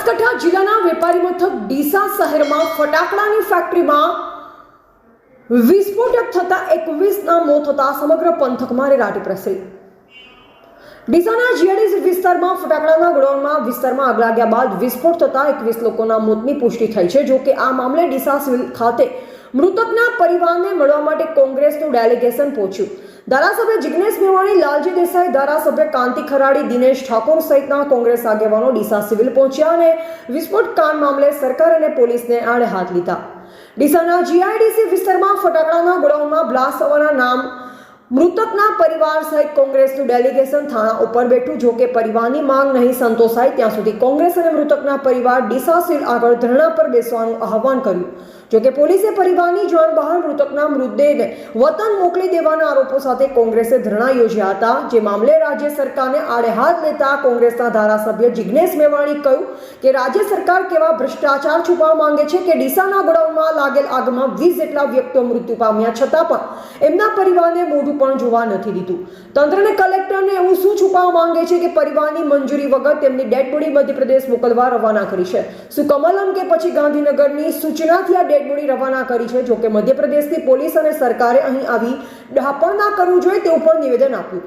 બનાસકાંઠા જિલ્લાના વેપારી મથક ડીસા શહેરમાં ફટાકડાની ફેક્ટરીમાં વિસ્ફોટક થતા એકવીસના મોત થતા સમગ્ર પંથકમાં રેરાટી પ્રસરી. ડીસાના જીઆઈડીસી વિસ્તારમાં ફટાકડાના ગોડાઉનમાં વિસ્તારમાં આગ લાગ્યા બાદ વિસ્ફોટ થતા એકવીસ લોકોના મોતની પુષ્ટિ થઈ છે. જો કે આ મામલે ડીસા સિવિલ ખાતે મૃતકના પરિવારને મળવા માટે કોંગ્રેસનું ડેલિગેશન પહોંચ્યું. ધારાસભ્ય જિગ્નેશ મેવાણી, લાલજી દેસાઈ, ધારાસભ્ય કાંતિ ખરાડી, દિનેશ ઠાકોર સહિતના કોંગ્રેસ આગેવાનો ડીસા સિવિલ પહોંચ્યા અને વિસ્ફોટ કાંડ મામલે સરકાર અને પોલીસને આડે હાથ લીધા. ડીસાના જીઆઈડીસી વિસ્તારમાં ફટાકડાના ગોડાઉનમાં બ્લાસ્ટ થવાના નામ મૃતકના પરિવાર સહિત કોંગ્રેસનું ડેલિગેશન થાણા ઉપર બેઠું. જો કે પરિવારની માંગ નહીં સંતોષાય, ત્યાં સુધી કોંગ્રેસ અને મૃતકના પરિવાર ડીસા સીલ આગળ ધરણા પર બેસવાનું આહવાન કર્યું. જો કે પોલીસે પરિવારની જાણ બહાર મૃતકના મૃતદેહને વતન મોકલી દેવાના આરોપો સાથે કોંગ્રેસે ધરણા યોજ્યા હતા. જે મામલે રાજ્ય સરકારને આડે હાથ લેતા કોંગ્રેસના ધારાસભ્ય જિગ્નેશ મેવાણી કહ્યું કે રાજ્ય સરકાર કેવા ભ્રષ્ટાચાર છુપાવવા માંગે છે કે ડીસાના ગોડાઉનમાં લાગેલ આગમાં વીસ જેટલા વ્યક્તિઓ મૃત્યુ પામ્યા, છતાં પણ એમના પરિવારને મોઢું પણ જોવા નથી દીધું. તંત્રને કલેક્ટરને એવું શું છુપાવવા માંગે છે કે પરિવારની મંજૂરી વગર તેમની ડેડ મધ્યપ્રદેશ મોકલવા રવાના કરી છે? શું કમલમ કે પછી ગાંધીનગરની સૂચનાથી આ ડેડ રવાના કરી છે? જોકે મધ્યપ્રદેશથી પોલીસ અને સરકારે અહીં આવી ડહાપણ ના કરવું જોઈએ તેવું પણ નિવેદન આપ્યું.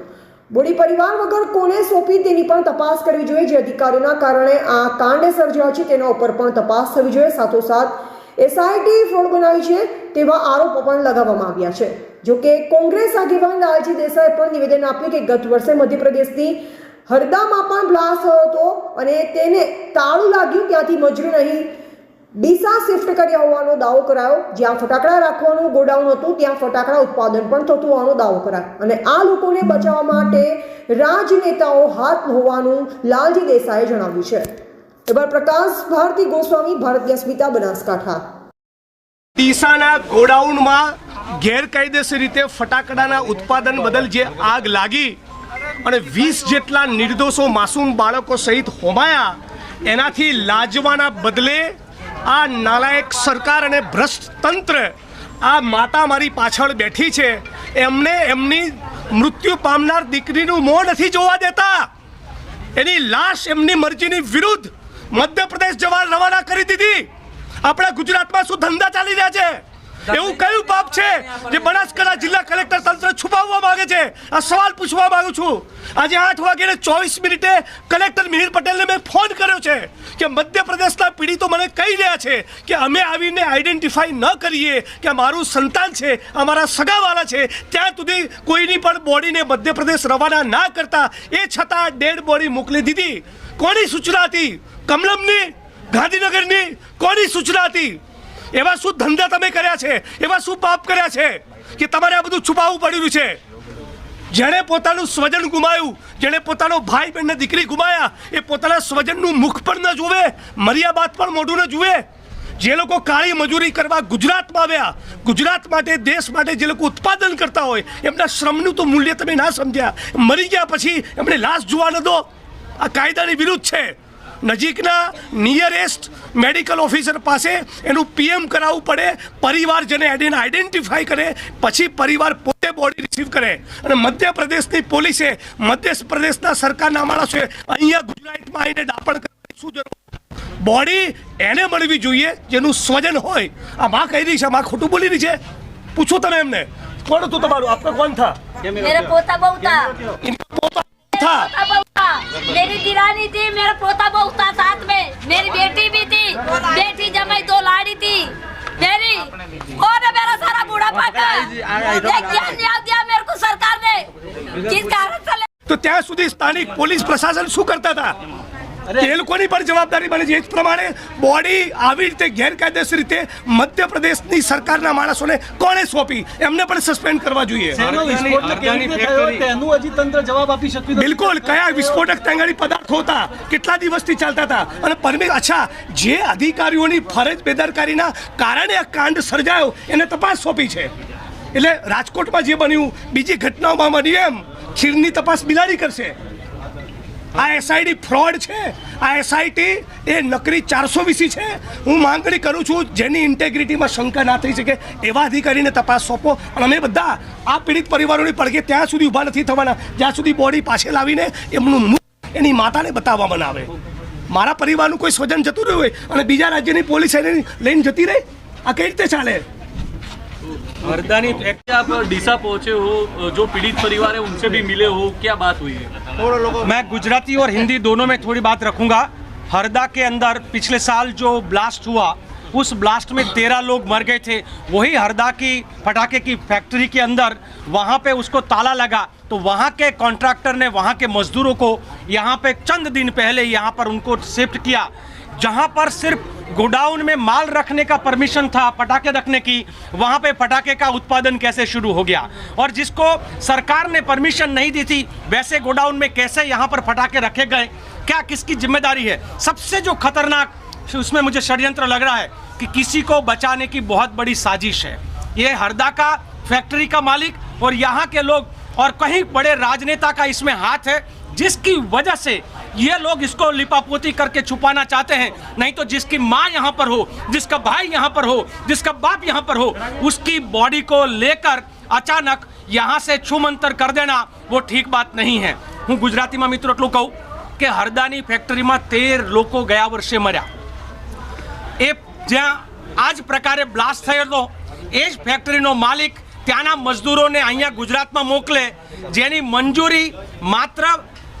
બોડી પરિવાર વગર કોને સોંપી તેની પણ તપાસ કરવી જોઈએ? જે અધિકારીઓના કારણે આ કાંડે સર્જાયો છે તેના ઉપર પણ તપાસ થવી જોઈએ. સાથોસાથ એસઆઈટી ફ્રોડ બનાવી છે તેવા આરોપો પણ લગાવવામાં આવ્યા છે. જોકે કોંગ્રેસ આગેવાન લાલજી દેસાઈએ પણ નિવેદન આપ્યું કે ગત વર્ષે મધ્યપ્રદેશની હરદામાં પણ બ્લાસ્ટ થયો હતો અને તેને તાળું લાગ્યું, ત્યાંથી મજૂર અહીં ડીસા શિફ્ટ કર્યા હોવાનો દાવો કરાયો. જ્યાં ફટાકડા રાખવાનું ગોડાઉન હતું, ત્યાં ફટાકડા ઉત્પાદન પણ થતું હોવાનો દાવો કરાયો. અને આ લોકોને બચાવવા માટે રાજનેતાઓ હાથ હોવાનું લાલજી દેસાઈએ જણાવ્યું છે. એবার પ્રકાશ, ભારતી ગોસ્વામી, ભારતીય સ્મિતા બનાસકાંઠા. તીસાના ગોડાઉનમાં ગેરકાયદેસર રીતે ફટાકડાના ઉત્પાદન બદલ જે આગ લાગી અને વીસ જેટલા નિર્દોષો માસૂમ બાળકો સહિત હોમાયા, એનાથી લાજવાના બદલે આ નાલાયક સરકાર અને ભ્રષ્ટ તંત્ર આ માતા મારી પાછળ બેઠી છે. એમને એમની મૃત્યુ પામનાર દીકરીનું મોં નથી જોવા દેતા. એની લાશ એમની મરજીની વિરુદ્ધ મધ્યપ્રદેશ જવા રવાના કરી દીધી. આપણા ગુજરાતમાં શું ધંધા ચાલી રહ્યા છે? એવું કયું પાપ છે જે બનાસકાંઠા જિલ્લા કલેક્ટર તંત્ર છુપાવવા માંગે છે? આ સવાલ પૂછવા માંગુ છું. આજે આઠ વાગે ચોવીસ મિનિટે કલેક્ટર મિહિર પટેલને મેં ફોન કર્યો છે કે મધ્યપ્રદેશના પીડિતો મને કહી રહ્યા છે કે અમે આવીને આઈડેન્ટિફાઈ ન કરીએ કે મારું સંતાન છે અમારા સગાવાલા છે. ત્યાં સુધી કોઈની પણ બોડીને મધ્યપ્રદેશ રવાના ના કરતા એ છતાં ડેડ બોડી મોકલી દીધી. કોની સૂચના હતી? કમલમની? ગાંધીનગરની? કોની સૂચના હતી? એવા શું ધંધા તમે કર્યા છે? એવા શું પાપ કર્યા છે કે તમારે આ બધું છુપાવવું પડ્યું છે? જેણે પોતાનું સ્વજન ગુમાયું જેણે પોતાનો ભાઈ બહેનને દીકરી ગુમાયા, એ પોતાના સ્વજનનું મુખ પણ ન જુએ મર્યા બાદ પણ મોઢું ન જુએ. જે લોકો કાળી મજૂરી કરવા ગુજરાતમાં આવ્યા, ગુજરાત માટે, દેશ માટે જે લોકો ઉત્પાદન કરતા હોય, એમના શ્રમનું તો મૂલ્ય તમે ના સમજ્યા. મરી ગયા પછી એમણે લાશ જોવા ન દો. આ કાયદાની વિરુદ્ધ છે. નજીકના નિયરેસ્ટ મેડિકલ ઓફિસર પાસે એનું પીએમ કરાવવું પડે પરિવારજને એડીને આઈડેન્ટિફાઈ કરે પછી પરિવાર પોતે બોડી રિસીવ કરે. અને મધ્યપ્રદેશની પોલીસે મધ્યપ્રદેશના સરકારના માણસોએ અહીંયા ગુજરાતમાં આવીને દાપણ કરવાની શું જરૂર? બોડી એને મળવી જોઈએ જેનું સ્વજન હોય. આ માં કહી રહી છે માં ખોટું બોલી રહી છે. પૂછો તમે એમને. કોણ હતું તમારું? આપણે કોણ થા? પોતા બહુ થા. मेरी दिरानी थी मेरा पोता बहू था साथ में मेरी बेटी भी थी बेटी जमाई दो लाड़ी थी मेरी और मेरा सारा बुढ़ापा का ये क्या न्याय दिया मेरे को सरकार ने जिस कारण से ले- તો ત્યાં સુધી સ્થાનિક પોલીસ પ્રશાસન શું કરતા હતા એ લોકોની પણ જવાબદારી બને છે? એ જ પ્રમાણે બોડી આવી રીતે ગેરકાયદેસર રીતે મધ્યપ્રદેશની સરકારના માણસોને કોણે સોંપી? એમને પણ સસ્પેન્ડ કરવા જોઈએ. બિલકુલ કયા વિસ્ફોટક તેંગાડી પદાર્થો હતા કેટલા દિવસથી ચાલતા હતા? અને પરમિ અચ્છા જે અધિકારીઓની ફરજ બેદરકારીના કારણે આ કાંડ સર્જાયો એને તપાસ સોંપી છે. એટલે રાજકોટમાં જે બન્યું બીજી ઘટનાઓમાં બન્યું એમ ખીરની તપાસ બિલાડી કરશે. આ એસઆઈડી ફ્રોડ છે. આ એસઆઈટી એ નકરી ચારસો વીસી છે. હું માંગણી કરું છું જેની ઇન્ટેગ્રિટીમાં શંકા ના થઈ શકે એવા અધિકારીને તપાસ સોંપો. અને અમે બધા આ પીડિત પરિવારોની પડઘે ત્યાં સુધી ઊભા નથી થવાના. જ્યાં સુધી બોડી પાછે લાવીને એમનું મુખ એની માતાને બતાવવામાં આવે મારા પરિવારનું કોઈ સ્વજન જતું રહ્યું હોય અને બીજા રાજ્યની પોલીસ એને લઈને જતી રહે? આ કઈ રીતે ચાલે? हरदानी फैक्ट्री आप डीसा पहुँचे हो जो पीड़ित परिवार है उनसे भी मिले हो क्या बात हुई है? मैं गुजराती और हिंदी दोनों में थोड़ी बात रखूँगा। हरदा के अंदर पिछले साल जो ब्लास्ट हुआ उस ब्लास्ट में तेरह लोग मर गए थे। वही हरदा की पटाखे की फैक्ट्री के अंदर वहाँ पे उसको ताला लगा। तो वहाँ के कॉन्ट्रैक्टर ने वहाँ के मजदूरों को यहाँ पे चंद दिन पहले यहाँ पर उनको शिफ्ट किया। जहाँ पर सिर्फ़ गोडाउन में माल रखने का परमिशन था, पटाखे रखने की, वहाँ पे पटाखे का उत्पादन कैसे शुरू हो गया? और जिसको सरकार ने परमिशन नहीं दी थी, वैसे गोडाउन में कैसे यहाँ पर पटाखे रखे गए? क्या किसकी ज़िम्मेदारी है? सबसे जो खतरनाक, उसमें मुझे षड्यंत्र लग रहा है कि किसी को बचाने की बहुत बड़ी साजिश है। ये हरदा का फैक्ट्री का मालिक और यहाँ के लोग और कहीं बड़े राजनेता का इसमें हाथ है, जिसकी वजह से ये लोग इसको लिपापोती करके छुपाना चाहते हैं नहीं तो जिसकी माँ यहाँ पर हो जिसका भाई यहाँ पर हो जिसका बाप यहाँ पर हो उसकी बॉडी को लेकर अचानक यहाँ से छुमंतर कर देना वो ठीक बात नहीं है હું ગુજરાતીમાં મિત્રો એટલું કહું કે હરદાની ફેક્ટરીમાં તેર લોકો ગયા વર્ષે મર્યા એ જ્યાં આ જ પ્રકારે બ્લાસ્ટ થયો હતો એ જ ફેક્ટરીનો માલિક ત્યાંના મજદૂરોને અહીંયા ગુજરાતમાં મોકલે જેની મંજૂરી માત્ર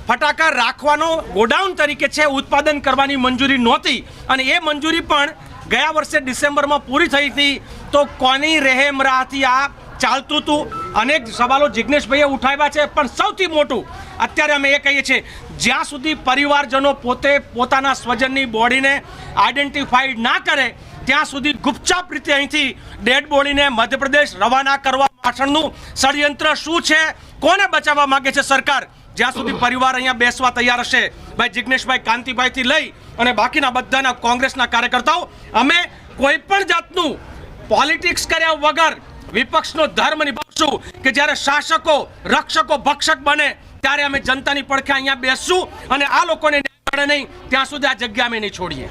ફટાકા રાખવાનો ગોડાઉન તરીકે છે ઉત્પાદન કરવાની મંજૂરી નહોતી. અને એ મંજૂરી પણ ગયા વર્ષે ડિસેમ્બરમાં પૂરી થઈ હતી. તો કોની રહેમ રાહથી આ ચાલતું હતું? અનેક સવાલો જિજ્ઞેશભાઈએ ઉઠાવ્યા છે. પણ સૌથી મોટું, અત્યારે અમે એ કહીએ છીએ, જ્યાં સુધી પરિવારજનો પોતે પોતાના સ્વજનની બોડીને આઈડેન્ટિફાઈડ ના કરે, ત્યાં સુધી ગુપચાપ રીતે અહીંથી ડેડ બોડીને મધ્યપ્રદેશ રવાના કરવા પાછળનું ષડયંત્ર શું છે? કોને બચાવવા માગે છે સરકાર? જ્યાં સુધી પરિવાર અહીંયા બેસવા તૈયાર હશે, ભાઈ જિગ્નેશભાઈ કાંતિભાઈથી લઈ અને બાકીના બધાના કોંગ્રેસના કાર્યકર્તાઓ, અમે કોઈ પણ જાતનું પોલિટિક્સ કર્યા વગર વિપક્ષનો ધર્મ નિભાવશું કે જ્યારે શાસકો, રક્ષકો, ભક્ષક બને, ત્યારે અમે જનતાની પડખે અહીંયા બેસશું અને આ લોકોને નહીં, ત્યાં સુધી આ જગ્યા અમે નહીં છોડીએ.